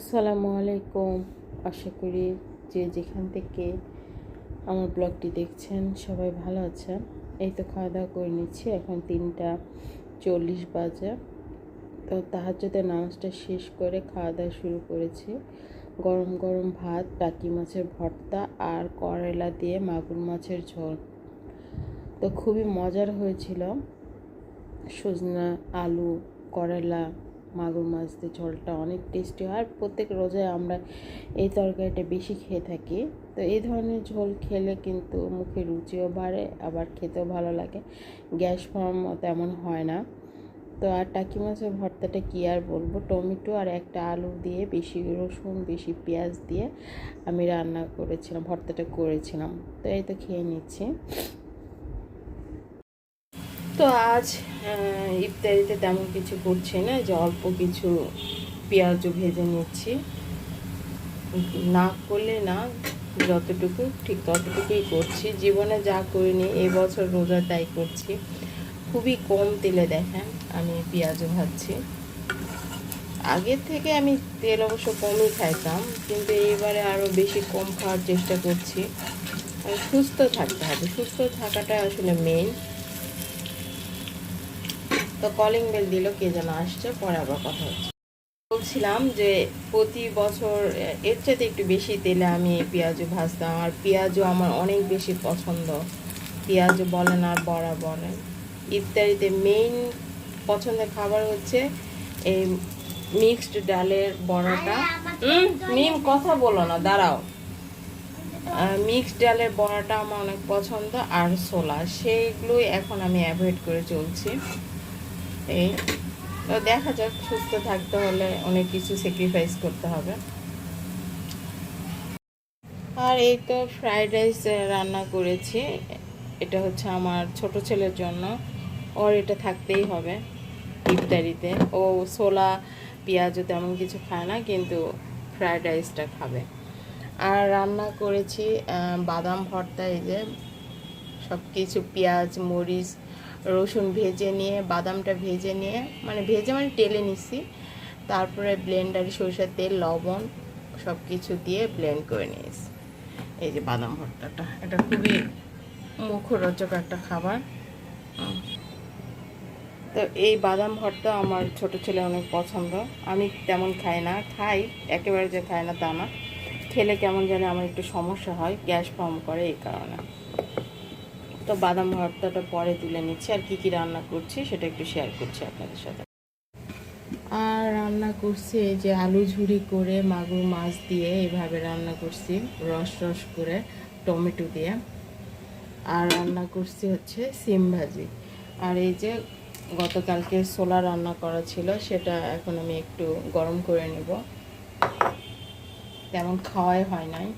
আসসালামু আলাইকুম। আশা করি যে যেখান থেকে আমার ব্লগটি দেখছেন সবাই ভালো আছেন। এই তো খাওয়া দাওয়া করে নিচ্ছি। এখন তিনটা চল্লিশ বাজে। তো তাহাজ্যতে নামাজটা শেষ করে খাওয়া দাওয়া শুরু করেছি। গরম গরম ভাত, টাকি মাছের ভর্তা আর করলা দিয়ে মাগুর মাছের ঝোল। তো খুবই মজার হয়েছিল। সজনা আলু, করলা মাগুর মাছ দিয়ে ঝোলটা অনেক টেস্টি হয়। আর প্রত্যেক রোজায় আমরা এই তরকারিটা বেশি খেয়ে থাকি। তো এই ধরনের ঝোল খেলে কিন্তু মুখে রুচিও বাড়ে, আবার খেতেও ভালো লাগে। গ্যাস ফর্ম তেমন হয় না। তো আর টাকি মাছের ভর্তাটা কী আর বলব? টমেটো আর একটা আলু দিয়ে বেশি রসুন, বেশি পেঁয়াজ দিয়ে আমি রান্না করেছিলাম, ভর্তাটা করেছিলাম। তো এই তো খেয়ে নিচ্ছি। তো আজ ইফতারিতে তেমন কিছু করছি না, যে অল্প কিছু পেঁয়াজও ভেজে নিচ্ছি। না করলে না, যতটুকু, ঠিক ততটুকুই করছি। জীবনে যা করিনি, এবছর রোজা তাই করছি। খুবই কম তেলে দেখেন, আমি পেঁয়াজও ভাজছি। আগের থেকে আমি তেল অবশ্য কমই খাইতাম, কিন্তু এবারে আরও বেশি কম খাওয়ার চেষ্টা করছি। সুস্থ থাকতে হবে। সুস্থ থাকাটা আসলে মেইন তো কলিং বেল দিল কে যেন আসছে পরে আবার কথা হচ্ছে। বলছিলাম যে প্রতি বছর এর চাইতে একটু বেশি তেলে আমি পেঁয়াজু ভাজতাম আর পেঁয়াজু আমার অনেক বেশি পছন্দ। পেঁয়াজু বলেন আর বড়া বলেন। ইত্যাদিতে মেইন পছন্দের খাবার হচ্ছে এই মিক্সড ডালের বড়াটা। মিম কথা বলো না দাঁড়াও। মিক্সড ডালের বড়াটা আমার অনেক পছন্দ আর ছোলা সেইগুলোই এখন আমি অ্যাভয়েড করে চলছি। এই, তো দেখা যাক, সুস্থ থাকতে হলে অনেক কিছু স্যাক্রিফাইস করতে হবে। আর এই তো ফ্রাইড রাইস রান্না করেছি। এটা হচ্ছে আমার ছোট ছেলের জন্য। ওর এটা থাকতেই হবে ইফতারিতে ও ছোলা, পেঁয়াজও তেমন কিছু খায় না, কিন্তু ফ্রাইড রাইসটা খাবে। আর রান্না করেছি বাদাম ভর্তা এই যে সব কিছু পেঁয়াজ, মরিচ রসুন ভেজে নিয়ে, বাদামটা ভেজে নিয়ে মানে ভেজে মানে টেলে নিছি। তারপরে ব্লেন্ডারে সরিষার তেল, লবণ সব কিছু দিয়ে ব্লেন্ড করে নিয়েছি। এই যে বাদাম ভর্তাটা, এটা খুবই মুখরোচক একটা খাবার। তো এই বাদাম ভর্তা আমার ছোট ছেলে অনেক পছন্দ। আমি তেমন খাই না, খাই, একেবারে যে খাই না তা না। খেলে কেমন জানি আমার একটু সমস্যা হয়, গ্যাস ফর্ম করে এই কারণে। তো বাদাম ভর্তাটা পরে তুলে নিচ্ছি। আর কি কি রান্না করছি সেটা একটু শেয়ার করছি আপনাদের সাথে। আর রান্না করছি এই যে আলু ঝুড়ি করে, মাগুর মাছ দিয়ে এইভাবে রান্না করছি, রস রস করে, টমেটো দিয়ে। আর রান্না করছি হচ্ছে সিম ভাজি। আর এই যে গতকালকে সোলা রান্না করা ছিল, সেটা এখন আমি একটু গরম করে নিব। তেমন খাওয়াই হয় নাই।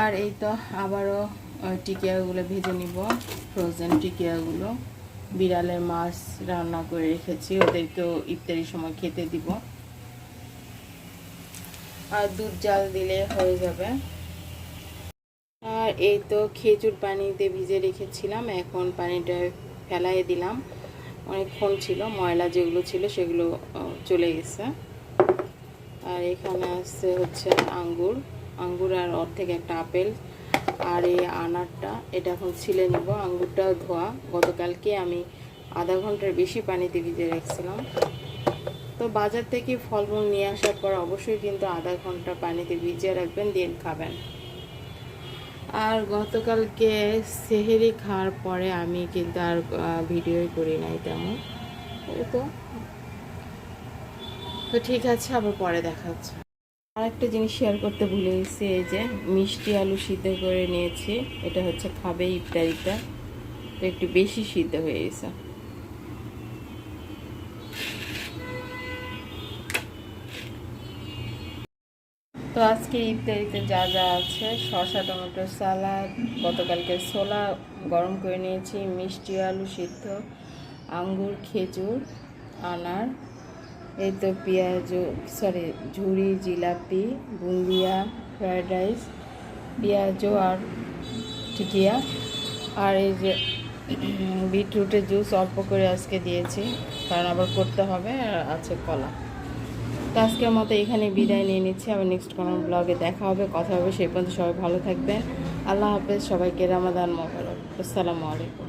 আর এই তো আবারও টিকিয়াগুলো ভেজে নিব ফ্রোজেন টিকিয়াগুলো। বিড়ালের মাছ রান্না করে রেখেছি, ওদেরকেও ইফতারির সময় খেতে দিব। আর দুধ জাল দিলে হয়ে যাবে। আর এই তো খেজুর পানিতে ভিজে রেখেছিলাম, এখন পানিটা ফেলাই দিলাম। অনেকক্ষণ ছিল, ময়লা যেগুলো ছিল সেগুলো চলে গেছে। আর এখানে আছে হচ্ছে আঙ্গুর। আঙ্গুর আর অর্ধেক একটা আপেল। আর এই আনারটা, এটা এখন ছিলে নিব, আঙ্গুরটাও ধোয়া। গতকালকে আমি আধা ঘণ্টার বেশি পানিতে ভিজে রাখছিলাম। তো বাজার থেকে ফলমূল নিয়ে আসার পর অবশ্যই কিন্তু আধা ঘণ্টা পানিতে ভিজিয়ে রাখবেন দিয়ে খাবেন। আর গতকালকে সেহেরি খাওয়ার পরে আমি কিন্তু আর ভিডিওই করি নাই তেমন। তো। তো ঠিক আছে, আবার পরে দেখা হচ্ছে। আরেকটা জিনিস শেয়ার করতে ভুলে গেছি, এই যে মিষ্টি আলু সিদ্ধ করে নিয়েছি, এটা হচ্ছে খাবে ইফতারিটা, তো একটু বেশি সিদ্ধ হয়ে গেছে। তো আজকে ইফতারিতে যা যা আছে, শসা, টমেটো সালাদ, গতকালকে ছোলা গরম করে নিয়েছি, মিষ্টি আলু সিদ্ধ, আঙ্গুর, খেজুর, আনার এই তো পেঁয়াজ সরি ঝুড়ি জিলাপি, বুন্দিয়া ফ্রায়েড রাইস পেঁয়াজও আর টিকিয়া। আর এই যে বিটরুটের জুস অল্প করে আজকে দিয়েছি, কারণ আবার করতে হবে, আর আছে কলা। তো আজকের মতো এখানে বিদায় নিয়ে নিচ্ছি, আবার নেক্সট কোনো ব্লগে দেখা হবে, কথা হবে সেই পর্যন্ত সবাই ভালো থাকবেন। আল্লাহ হাফেজ, সবাইকে রামাদান মোবারক। আসসালামু আলাইকুম।